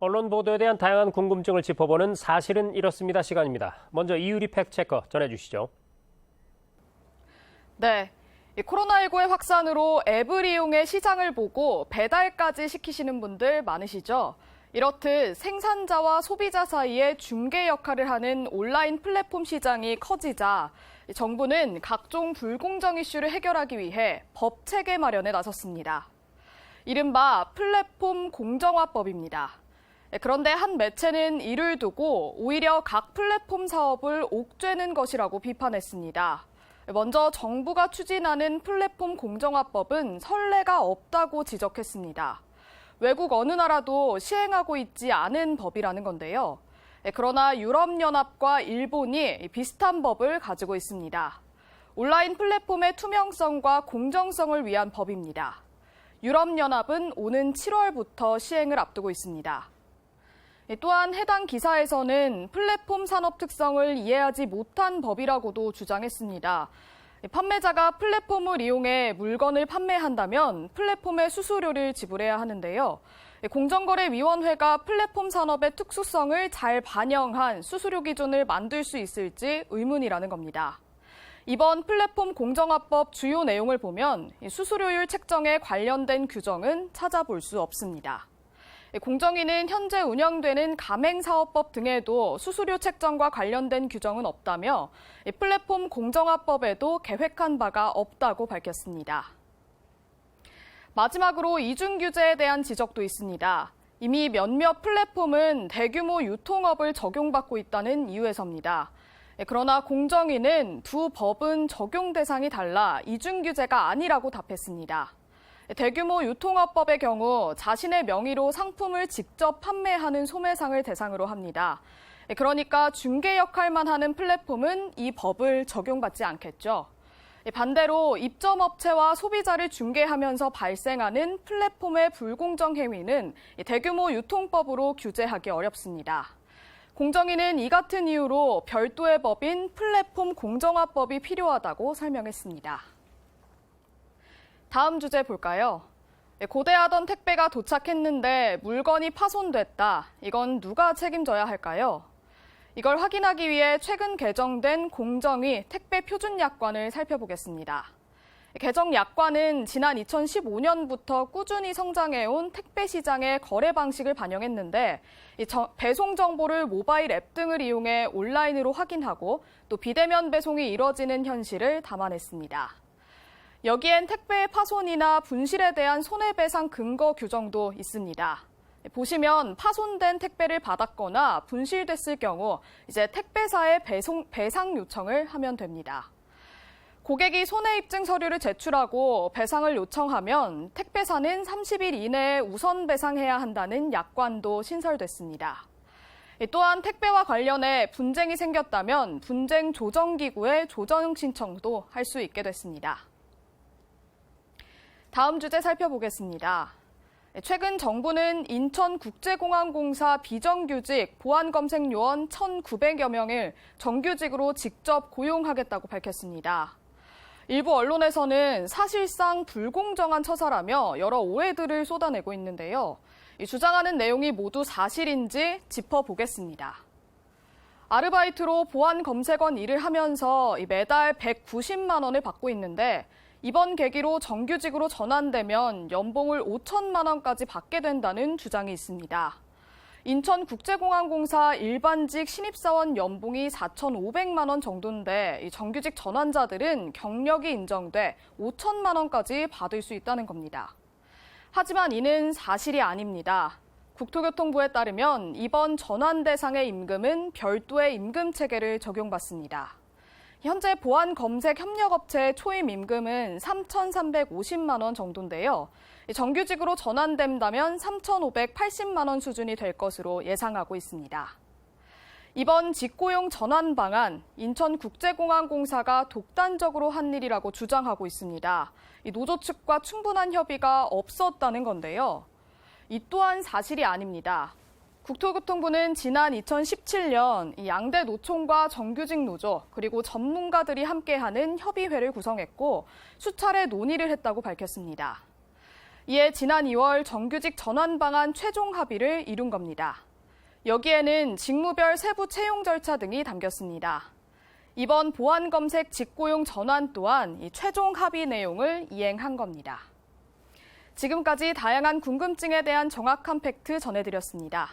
언론 보도에 대한 다양한 궁금증을 짚어보는 사실은 이렇습니다 시간입니다. 먼저 이유리 팩체커 전해주시죠. 네. 이 코로나19의 확산으로 앱을 이용해 시장을 보고 배달까지 시키시는 분들 많으시죠? 이렇듯 생산자와 소비자 사이에 중개 역할을 하는 온라인 플랫폼 시장이 커지자 정부는 각종 불공정 이슈를 해결하기 위해 법 체계 마련에 나섰습니다. 이른바 플랫폼 공정화법입니다. 그런데 한 매체는 이를 두고 오히려 각 플랫폼 사업을 옥죄는 것이라고 비판했습니다. 먼저 정부가 추진하는 플랫폼 공정화법은 선례가 없다고 지적했습니다. 외국 어느 나라도 시행하고 있지 않은 법이라는 건데요. 그러나 유럽연합과 일본이 비슷한 법을 가지고 있습니다. 온라인 플랫폼의 투명성과 공정성을 위한 법입니다. 유럽연합은 오는 7월부터 시행을 앞두고 있습니다. 또한 해당 기사에서는 플랫폼 산업 특성을 이해하지 못한 법이라고도 주장했습니다. 판매자가 플랫폼을 이용해 물건을 판매한다면 플랫폼의 수수료를 지불해야 하는데요. 공정거래위원회가 플랫폼 산업의 특수성을 잘 반영한 수수료 기준을 만들 수 있을지 의문이라는 겁니다. 이번 플랫폼 공정화법 주요 내용을 보면 수수료율 책정에 관련된 규정은 찾아볼 수 없습니다. 공정위는 현재 운영되는 가맹사업법 등에도 수수료 책정과 관련된 규정은 없다며 플랫폼 공정화법에도 계획한 바가 없다고 밝혔습니다. 마지막으로 이중 규제에 대한 지적도 있습니다. 이미 몇몇 플랫폼은 대규모 유통업을 적용받고 있다는 이유에서입니다. 그러나 공정위는 두 법은 적용 대상이 달라 이중 규제가 아니라고 답했습니다. 대규모 유통업법의 경우 자신의 명의로 상품을 직접 판매하는 소매상을 대상으로 합니다. 그러니까 중개 역할만 하는 플랫폼은 이 법을 적용받지 않겠죠. 반대로 입점업체와 소비자를 중개하면서 발생하는 플랫폼의 불공정 행위는 대규모 유통법으로 규제하기 어렵습니다. 공정위는 이 같은 이유로 별도의 법인 플랫폼 공정화법이 필요하다고 설명했습니다. 다음 주제 볼까요? 고대하던 택배가 도착했는데 물건이 파손됐다. 이건 누가 책임져야 할까요? 이걸 확인하기 위해 최근 개정된 공정위 택배 표준 약관을 살펴보겠습니다. 개정 약관은 지난 2015년부터 꾸준히 성장해온 택배 시장의 거래 방식을 반영했는데 배송 정보를 모바일 앱 등을 이용해 온라인으로 확인하고 또 비대면 배송이 이뤄지는 현실을 담아냈습니다. 여기엔 택배의 파손이나 분실에 대한 손해배상 근거 규정도 있습니다. 보시면 파손된 택배를 받았거나 분실됐을 경우 이제 택배사에 배송, 배상 요청을 하면 됩니다. 고객이 손해입증 서류를 제출하고 배상을 요청하면 택배사는 30일 이내에 우선 배상해야 한다는 약관도 신설됐습니다. 또한 택배와 관련해 분쟁이 생겼다면 분쟁 조정기구에 조정 신청도 할 수 있게 됐습니다. 다음 주제 살펴보겠습니다. 최근 정부는 인천국제공항공사 비정규직 보안검색 요원 1,900여 명을 정규직으로 직접 고용하겠다고 밝혔습니다. 일부 언론에서는 사실상 불공정한 처사라며 여러 오해들을 쏟아내고 있는데요. 주장하는 내용이 모두 사실인지 짚어보겠습니다. 아르바이트로 보안 검색원 일을 하면서 매달 190만 원을 받고 있는데 이번 계기로 정규직으로 전환되면 연봉을 5천만 원까지 받게 된다는 주장이 있습니다. 인천국제공항공사 일반직 신입사원 연봉이 4,500만 원 정도인데 정규직 전환자들은 경력이 인정돼 5천만 원까지 받을 수 있다는 겁니다. 하지만 이는 사실이 아닙니다. 국토교통부에 따르면 이번 전환 대상의 임금은 별도의 임금 체계를 적용받습니다. 현재 보안 검색 협력업체 초임 임금은 3,350만 원 정도인데요. 정규직으로 전환된다면 3,580만 원 수준이 될 것으로 예상하고 있습니다. 이번 직고용 전환 방안 인천국제공항공사가 독단적으로 한 일이라고 주장하고 있습니다. 노조 측과 충분한 협의가 없었다는 건데요. 이 또한 사실이 아닙니다. 국토교통부는 지난 2017년 양대 노총과 정규직 노조 그리고 전문가들이 함께하는 협의회를 구성했고 수차례 논의를 했다고 밝혔습니다. 이에 지난 2월 정규직 전환 방안 최종 합의를 이룬 겁니다. 여기에는 직무별 세부 채용 절차 등이 담겼습니다. 이번 보안 검색 직고용 전환 또한 이 최종 합의 내용을 이행한 겁니다. 지금까지 다양한 궁금증에 대한 정확한 팩트 전해드렸습니다.